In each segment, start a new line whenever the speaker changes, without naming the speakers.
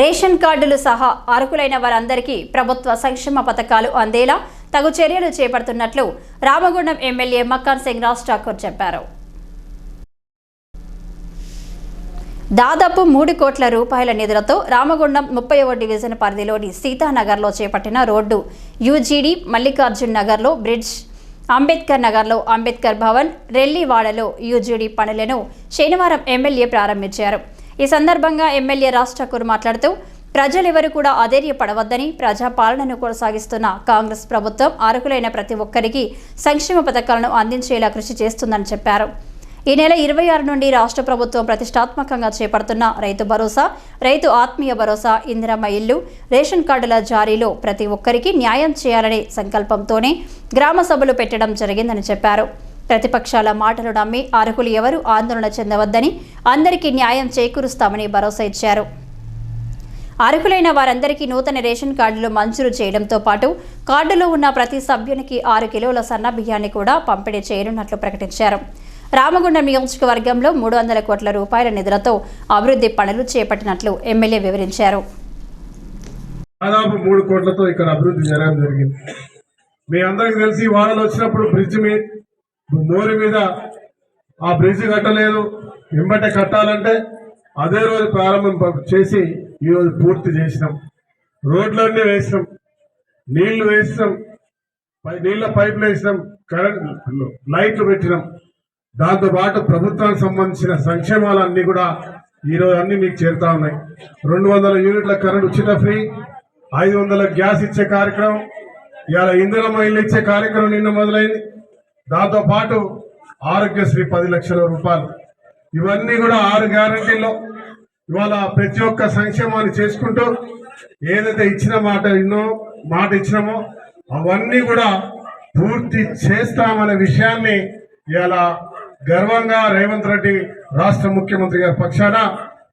Ration కార్డులు సహా అర్హులైన వారందరికీ ప్రభుత్వ సంక్షేమ పథకాలు అందేలా తగు చర్యలు చేపడుతున్నట్లు రామగుండం ఎమ్మెల్యే మక్కాన్ సింగ్ రాజ్ ఠాకూర్ చెప్పారు. దాదాపు మూడు కోట్ల రూపాయల నిధులతో రామగుండం ముప్పైవ డివిజన్ పరిధిలోని సీతానగర్లో చేపట్టిన రోడ్డు యూజీడీ మల్లికార్జున్ నగర్లో బ్రిడ్జ్ అంబేద్కర్ నగర్లో అంబేద్కర్ భవన్ రెల్లివాడలో యూజీడీ పనులను శనివారం ఎమ్మెల్యే ప్రారంభించారు. ఈ సందర్భంగా ఎమ్మెల్యే రాజ్ ఠాకూర్ మాట్లాడుతూ ప్రజలెవరు కూడా అధైర్యపడవద్దని ప్రజాపాలనను కొనసాగిస్తున్న కాంగ్రెస్ ప్రభుత్వం అర్హులైన ప్రతి ఒక్కరికి సంక్షేమ పథకాలను అందించేలా కృషి చేస్తుందని చెప్పారు. ఈ నెల ఇరవై ఆరు నుండి రాష్ట్ర ప్రభుత్వం ప్రతిష్టాత్మకంగా చేపడుతున్న రైతు భరోసా రైతు ఆత్మీయ భరోసా ఇందిరమ్మ ఇల్లు రేషన్ కార్డుల జారీలో ప్రతి ఒక్కరికి న్యాయం చేయాలనే సంకల్పంతోనే గ్రామ సభలు పెట్టడం జరిగిందని చెప్పారు. ప్రతిపక్షాల మాటలు నమ్మి అర్హులు ఎవరు? ఆందోళన చెందవద్దని అందరికీ న్యాయం చేకూరుస్తామని భరోసా ఇచ్చారు. అర్హులైన వారందరికీ నూతన రేషన్ కార్డులు మంజూరు చేయడంతో పాటు కార్డులో ఉన్న ప్రతి సభ్యునికి ఆరు కిలోల సన్న బియ్యాన్ని కూడా పంపిణీ చేయనున్నట్లు ప్రకటించారు. రామగుండం నియోజకవర్గంలో మూడు వందల కోట్ల రూపాయల నిధులతో అభివృద్ధి పనులు చేపట్టినట్లు ఎమ్మెల్యే వివరించారు.
దాదాపు మూడు కోట్లతో ఇక్కడ అభివృద్ధి జరగడం జరిగింది. మీ అందరికి తెలిసి వానలు వచ్చినప్పుడు బ్రిడ్జ్ మీద మోరి మీద ఆ బ్రిడ్జ్ కట్టలేదు వెంబటే కట్టాలంటే అదే రోజు ప్రారంభం చేసి ఈరోజు పూర్తి చేసినాం. రోడ్లన్నీ వేసినాం నీళ్ళు వేసినాం పై నీళ్ళ పైపులు వేసినాం కరెంట్ లైట్లు పెట్టినాం. దాంతో పాటు ప్రభుత్వానికి సంబంధించిన సంక్షేమాలన్నీ కూడా ఈరోజు అన్ని మీకు చేరుతా ఉన్నాయి. రెండు వందల యూనిట్ల కరెంట్ ఉచిత ఫ్రీ ఐదు వందల గ్యాస్ ఇచ్చే కార్యక్రమం ఇవాళ ఇంధనం ఇల్లు ఇచ్చే కార్యక్రమం నిన్న మొదలైంది. దాంతో పాటు ఆరోగ్యశ్రీ పది లక్షల రూపాయలు. ఇవన్నీ కూడా ఆరు గ్యారంటీల్లో. ఇవాళ ప్రతి ఒక్క సంక్షేమాన్ని చేసుకుంటూ ఏదైతే ఇచ్చిన మాట ఎన్నో మాట ఇచ్చినామో అవన్నీ కూడా పూర్తి చేస్తామనే విషయాన్ని ఇవాళ గర్వంగా రేవంత్ రెడ్డి రాష్ట్ర ముఖ్యమంత్రి గారి పక్షాన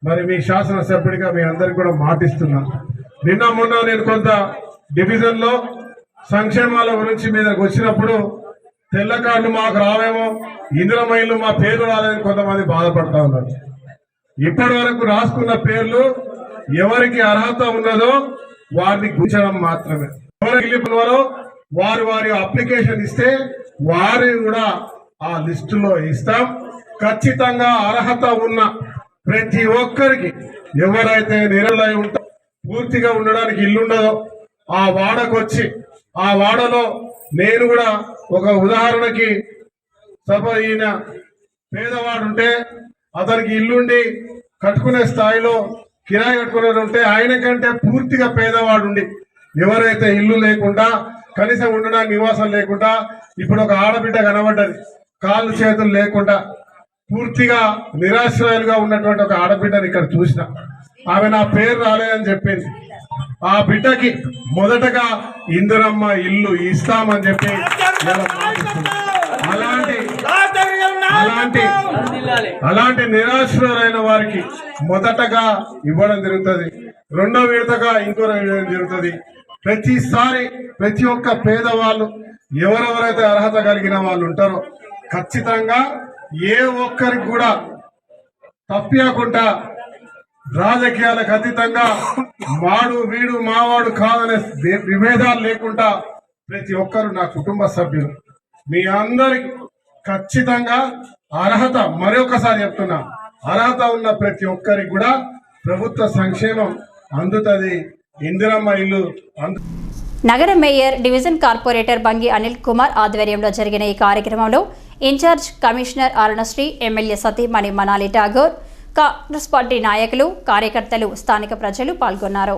మరి మీ శాసనసభ్యుడిగా మీ అందరికి కూడా మాటిస్తున్నా. నిన్న మొన్న నేను కొంత డివిజన్లో సంక్షేమాల గురించి మీదకి వచ్చినప్పుడు తెల్ల కార్డు మాకు రావేమో ఇందిర మా పేరు రాలేదని కొంతమంది బాధపడతా ఉన్నారు. ఇప్పటి వరకు రాసుకున్న పేర్లు ఎవరికి అర్హత ఉన్నదో వారిని గుర్చడం మాత్రమే. ఎవరికి గెలుపున్నారో వారు వారి అప్లికేషన్ ఇస్తే వారిని కూడా ఆ లిస్టులో ఇస్తాం. ఖచ్చితంగా అర్హత ఉన్న ప్రతి ఒక్కరికి ఎవరైతే నిరలై ఉంటారో పూర్తిగా ఉండడానికి ఇల్లు ఉండదో ఆ వాడకొచ్చి ఆ వాడలో నేను కూడా ఒక ఉదాహరణకి సభ ఈయన పేదవాడు ఉంటే అతనికి ఇల్లుండి కట్టుకునే స్థాయిలో కిరాయి కట్టుకునేది ఉంటే ఆయన కంటే పూర్తిగా పేదవాడుండి. ఎవరైతే ఇల్లు లేకుండా కనీసం ఉండడానికి నివాసం లేకుండా ఇప్పుడు ఒక ఆడబిడ్డ కనబడ్డది. కాళ్ళు చేతులు లేకుండా పూర్తిగా నిరాశ్రయాలుగా ఉన్నటువంటి ఒక ఆడబిడ్డని ఇక్కడ చూసిన. ఆమె నా పేరు రాలేదని చెప్పింది. ఆ బిడ్డకి మొదటగా ఇందిరమ్మ ఇల్లు ఇస్తామని చెప్పి అలాంటి అలాంటి అలాంటి నిరాశ్రులైన వారికి మొదటగా ఇవ్వడం జరుగుతుంది. రెండో విడతగా ఇంకో ఇవ్వడం జరుగుతుంది. ప్రతిసారి ప్రతి ఒక్క పేదవాళ్ళు ఎవరెవరైతే అర్హత కలిగిన వాళ్ళు ఉంటారో ఖచ్చితంగా ఏ ఒక్కరికి కూడా తప్పకుండా రాజకీయాలకు అతీతంగా వాడు వీడు మావాడు కాదనే విభేదాలు లేకుండా ప్రతి ఒక్కరు నా కుటుంబ సభ్యులు. మీ అందరికి ఖచ్చితంగా అర్హత మరొకసారి చెప్తున్నా అర్హత ఉన్న ప్రతి ఒక్కరికి కూడా ప్రభుత్వ సంక్షేమం అందుతుంది. ఇందిరమ్మ ఇల్లు అందు
నగర mayor division corporator Bangi Anil Kumar ఆధ్వర్యంలో జరిగిన ఈ కార్యక్రమంలో ఇన్ఛార్జ్ కమిషనర్ అరుణశ్రీ ఎమ్మెల్యే సతీమణి మనాలి ఠాగూర్ కాంగ్రెస్ పార్టీ నాయకులు కార్యకర్తలు స్థానిక ప్రజలు పాల్గొన్నారు.